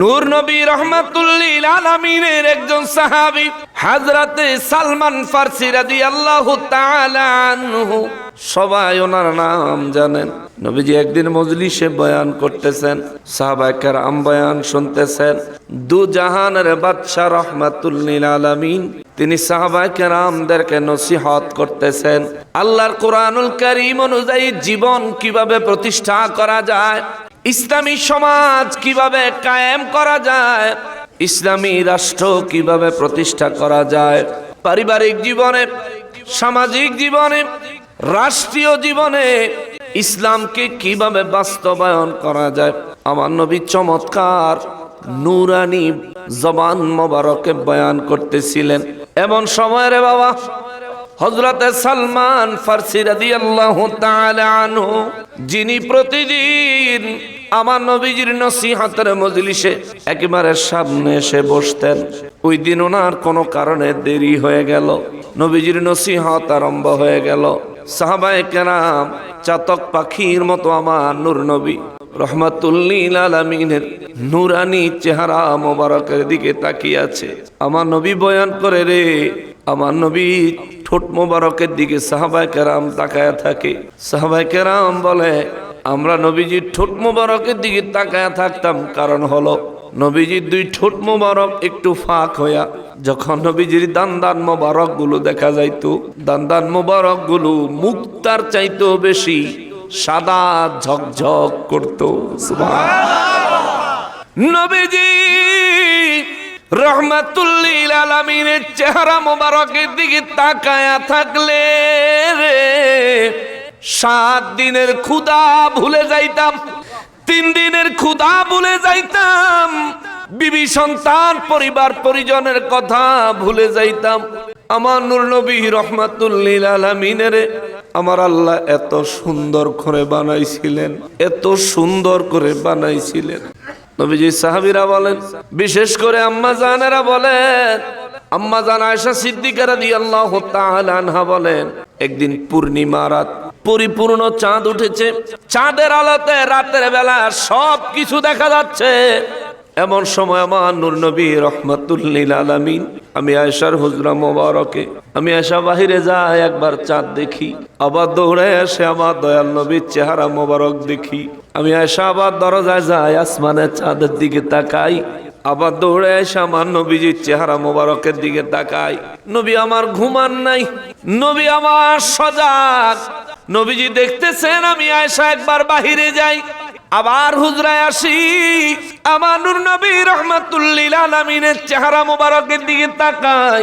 নূর নবী রহমাতুল্লিল আলামিনের একজন সাহাবী হাজরাতে সালমান ফার্সি রাদিয়াল্লাহু তাআলা আনহু। সবাই ওনার নাম জানেন। নবীজি একদিন মজলিসে বয়ান করতেছেন সাহাবায়ে কেরাম বয়ান শুনতেছেন। দু জাহানের বাদশা রহমাতুল্লিল আলামিন, তিনি সাহাবায়ে কেরামদেরকে নসিহত করতেছেন, আল্লাহর কোরআনুল কারীম অনুযায়ী জীবন কীভাবে প্রতিষ্ঠা করা যায় ইসলামী সমাজ কীভাবে কায়েম করা যায়? ইসলামী রাষ্ট্র কীভাবে প্রতিষ্ঠা করা যায়? পারিবারিক জীবনে, সামাজিক জীবনে, রাষ্ট্রীয় জীবনে ইসলামকে কীভাবে বাস্তবায়ন করা যায়? আমার নবী চমৎকার নুরানি জবান মোবারকে বয়ান করতেছিলেন। এমন সময় রে বাবা হজরতে সালমান ফার্সি তাআলা আনহু, যিনি প্রতিদিন আমার নবীজির নসিহতের মজলিসে একেবারে সামনে এসে বসতেন। ওই দিন ওনার কোনো কারণে দেরি হয়ে গেল। নবীজির নসিহত আরম্ভ হয়ে গেল। সাহাবায়ে কেরাম, চাতক পাখির মতো আমার নূর নবী, রহমাতুল্লিল আলমিনের নুরানি চেহারা মোবারকের দিকে তাকিয়ে আছে। আমার নবী বয়ান করে রে, আমার নবী ঠোঁট মোবারকের দিকে সাহাবাই কেরাম তাকায় থাকে। সাহাবাই কেরাম বলে, আমরা নবীজির ঠোঁট মোবারকের দিকে তাকায় থাকতাম। কারণ হলো, নবীজির দুই ঠোঁট মোবারক একটু ফাঁক হইয়া, যখন নবীজির দান দান মোবারকগুলো দেখা যাইতো দান দান মোবারকগুলো মুক্তার চাইতেও বেশি, সাদা ঝকঝক করতো। নবীজি রহমাতুল্লিল আলমিনের চেহারা মোবারকের দিকে তাকায়া থাকলে রে। সাত দিনের ক্ষুদা ভুলে যাইতাম, তিন দিনের ক্ষুদা ভুলে যাইতাম, বিবি সন্তান, পরিবার, পরিজনের কথা ভুলে যাইতাম। আমার নবী রহমাতুল্লিল আলমিনের, আমার আল্লাহ এত সুন্দর করে বানাইছিলেন, এত সুন্দর করে বানাইছিলেন। নবীজি সাহাবিরা বলেন, বিশেষ করে আম্মা জানেরা বলেন, আম্মা জান আয়সা সিদ্দিকারা দিয়ে আল্লাহ আনহা বলেন, একদিন পূর্ণিমা রাত, পরিপূর্ণ চাঁদ উঠেছে, চাঁদের আলোতে রাতের বেলা সব কিছু দেখা যাচ্ছে। এমন সময় আমার নূর নবী রহমতুল্লিল আলামিন, আমি আয়সার হুজরা মোবারকে, আমি আয়সা বাহিরে যাই একবার চাঁদ দেখি, আবার দৌড়ে এসে আমার দয়াল নবীর চেহারা মোবারক দেখি। আমি আয়সা আবার দরজায় যাই, আসমানের চাঁদের দিকে তাকাই। আবার দৌড়ে এসে আমার নবীজির চেহারা মোবারকের দিকে তাকাই। নবী আমার ঘুমান নাই, নবী আমার সজাগ। নবীজি দেখতেছেন আমি আয়সা একবার বাহিরে যাই। আবার হুজরায় আসি, আমার নবী রহমাতুল্লিল আলামিনের চেহারা মোবারকের দিকে তাকাই।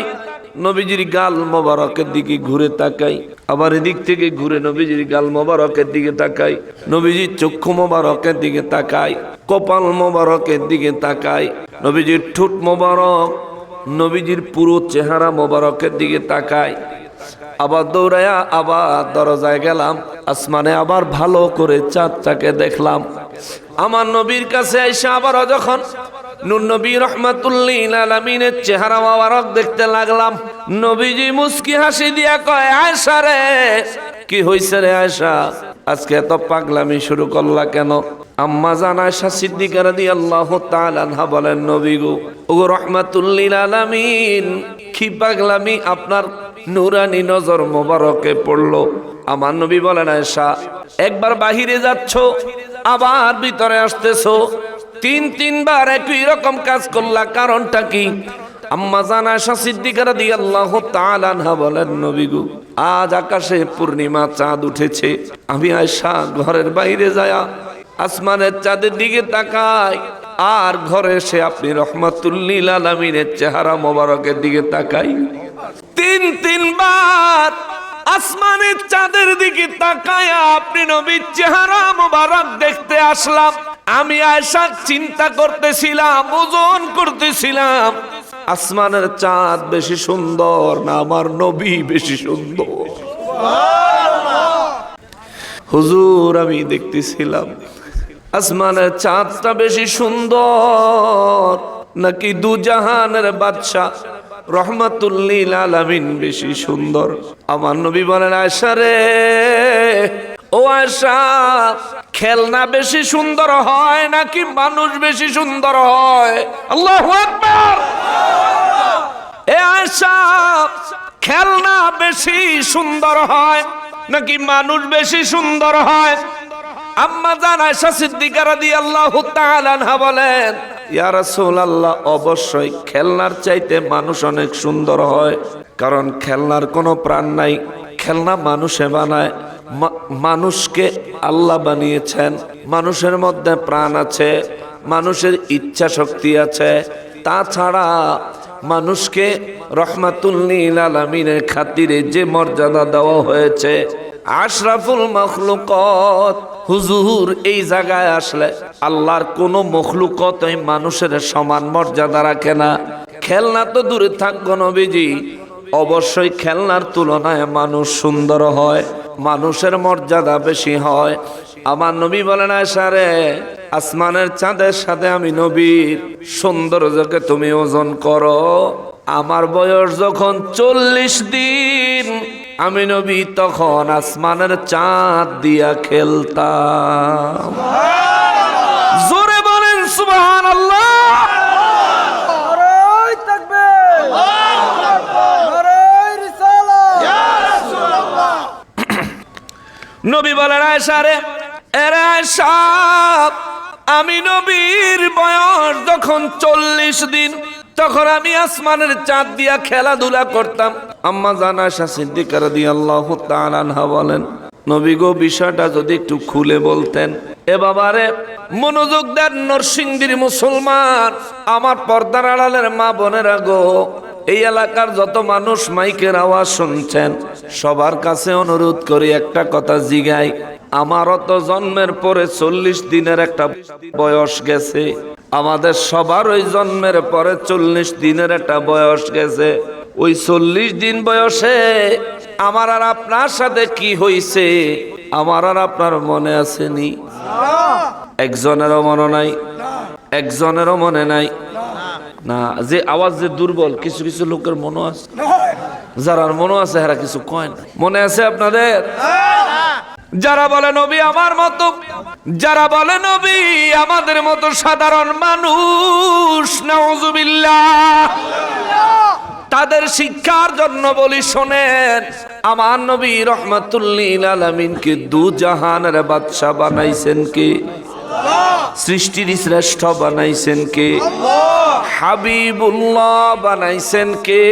নবীজির গাল মোবারকের দিকে ঘুরে তাকাই, আবার এদিক থেকে ঘুরে নবীজির গাল মোবারকের দিকে তাকাই নবীজির চক্ষু মোবারকের দিকে তাকাই, কপাল মোবারকের দিকে তাকাই, নবীজির ঠোঁট মোবারক, নবীজির পুরো চেহারা মোবারকের দিকে তাকাই। আবার দৌড়াইয়া আবার দরজায় গেলাম, আসমানে আবার ভালো করে চাঁদটাকে দেখলাম। আমার নবীর কাছে এসে আবারও যখন নবী রহমাতুল্লিল আলমিনের চেহারা মোবারক দেখতে লাগলাম। নবীজি মুস্কি হাসি দিয়া কয় আয়সা রে, কি হইছে রে আয়সা আজকে এত পাগলামি শুরু করলা কেন? আম্মা জান আয়সা সিদ্দিকার দিয়ে আল্লাহ তাআলা বলেন, নবী গো, ওগো রহমাতুল্লিল আলামিন, কি পাগলামি আপনার নুরানি নজর মোবারকে পড়ল? আমার নবী বলেন আয়সা একবার বাহিরে যাচ্ছ, আবার ভিতরে আসতেছো তিন, তিনবার একই রকম কাজ করলা, কারণটা কি? আম্মা জানা সিদ্দিকারা দিয়ে আল্লাহ তাআলা বলেন, নবী গো, আজ আকাশে পূর্ণিমা চাঁদ উঠেছে। আমি আয়সা ঘরের বাইরে যায়া আসমানের চাঁদের দিকে তাকাই, আর ঘরে এসে আপনি রহমাতুল্লিল আলমিনের চেহারা মোবারকের দিকে তাকাই। তিন, তিনবার আসমানের চাঁদের দিকে তাকায়া আপনি নবীর চেহারা মোবারক দেখতে আসলাম। আমি আয়সা চিন্তা করতেছিলাম, ওজন করতেছিলাম। আসমানের চাঁদ বেশি সুন্দর না আমার নবী বেশি সুন্দর? হুজুর, আমি দেখতেছিলাম আসমানের চাঁদটা বেশি সুন্দর, নাকি দু জাহানের বাদশাহ রহমাতুল্লিল আলামিন বেশি সুন্দর? আমার নবী বলেন আয়সা রে ও আশা খেলনা বেশি সুন্দর হয় নাকি মানুষ বেশি সুন্দর হয়? আল্লাহ এ আশা খেলনা বেশি সুন্দর হয় নাকি মানুষ বেশি সুন্দর হয়? আম্মা জান আয়সা সিদ্দিকা রাদিয়াল্লাহু তাআলা আনহা বলেন রাসূলুল্লাহ, অবশ্যই খেলনার চাইতে মানুষ অনেক সুন্দর হয়, কারণ খেলনার কোনো প্রাণ নাই, খেলনা মানুষে বানায় মানুষকে আল্লাহ বানিয়েছেন। মানুষের মধ্যে প্রাণ আছে, মানুষের ইচ্ছা শক্তি আছে। তাছাড়া মানুষকে রহমাতুল্লিল আলমিনের খাতিরে যে মর্যাদা দেওয়া হয়েছে, আশরাফুল মখলুকত, হুজুর এই জায়গায় আসলে আল্লাহর কোন মখলুকত মানুষের সমান মর্যাদা রাখে না। খেলনা তো দূরে থাকব নবীজি, অবশ্যই খেলনার তুলনায় মানুষ সুন্দর হয়। মানুষের মর্যাদা বেশি হয়। আমার নবী বলেন সারে আসমানের চাঁদের সাথে আমি নবীর সৌন্দর্যকে তুমি ওজন করো। আমার বয়স যখন চল্লিশ দিন, আমি নবী তখন আসমানের চাঁদ দিয়া খেলতাম। নবী বলেন আয়সারে এরে আয়সা আমি নবীর বয়স যখন চল্লিশ দিন, তখন আমি আসমানের চাঁদ দিয়া খেলাধুলা করতাম। আম্মা জানা সিদ্দিকার দিয়ে আল্লাহ তাআলা বলেন, নবী গো, বিষয়টা যদি একটু খুলে বলতেন, এ বাবারে মনোযোগ দেন নরসিংদীর মুসলমান, আমার পর্দার আড়ালের মা বোনেরা গো এই এলাকার যত মানুষ মাইকের আওয়াজ শুনছেন সবার কাছে অনুরোধ করি একটা কথা জিগাই আমারও তো জন্মের পরে চল্লিশ দিনের একটা বয়স গেছে আমাদের সবার ওই জন্মের পরে চল্লিশ দিনের একটা বয়স গেছে ওই চল্লিশ দিন বয়সে আমার আর আপনার সাথে কি হইছে আমার আর আপনার মনে আসেনি একজনেরও মনে নাই একজনেরও মনে নাই না, যে আওয়াজ যে দুর্বল, কিছু কিছু লোকের মনে আছে। যারা মনে আছে হেরা কিছু কয় না। মনে আছে আপনাদের? যারা বলে, নবী আমার মতো, যারা বলে, নবী আমাদের মতো সাধারণ মানুষ, নাউজুবিল্লাহ। তাদের শিক্ষার জন্য বলি, শোনেন, আমার নবী রহমাতুল্লিল আলমিনকে দু জাহানের বাদশাহ বানাইছেন কে? সৃষ্টির শ্রেষ্ঠ বানাইছেন কে? হাবিবুল্লাহ বানাইছেন কে?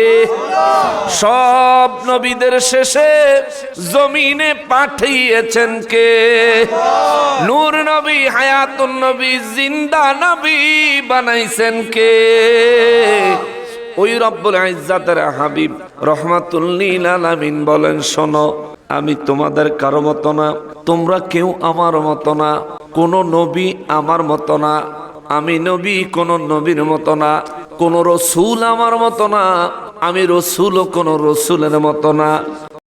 সব নবীদের শেষে জমিনে পাঠিয়েছেন কে? নূর নবী, হায়াতুন নবী, জিন্দা নবী বানাইছেন কে? ওই রব্বুল ইজ্জাতের হাবিব রহমাতুল্লিল আলামিন বলেন, শোনো আমি তোমাদের কারও মতো না, তোমরা কেউ আমার মতো না, কোনো নবী আমার মতো না, আমি নবী, কোনো নবীর মতো না, কোনো রসুল আমার মতো না, আমি রসুল কোন রসুলের মতো না।